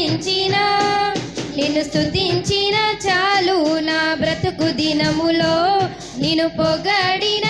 స్థుతించిన నిన్ను స్థుతించిన చాలు నా బ్రతుకు దినములో. నిన్ను పొగడిన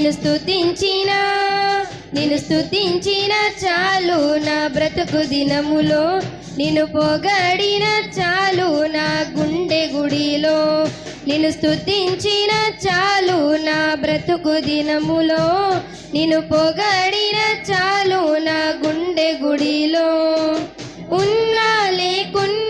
నిన్ను స్థుతించిన నిన్ను స్థుతించిన చాలు నా బ్రతుకు దినములో. నిన్ను పొగడిన చాలు నా గుండె గుడిలో. నిన్ను స్థుతించిన చాలు నా బ్రతుకు దినములో. నిన్ను పొగడిన చాలు నా గుండె గుడిలో. ఉన్నా లేకున్నా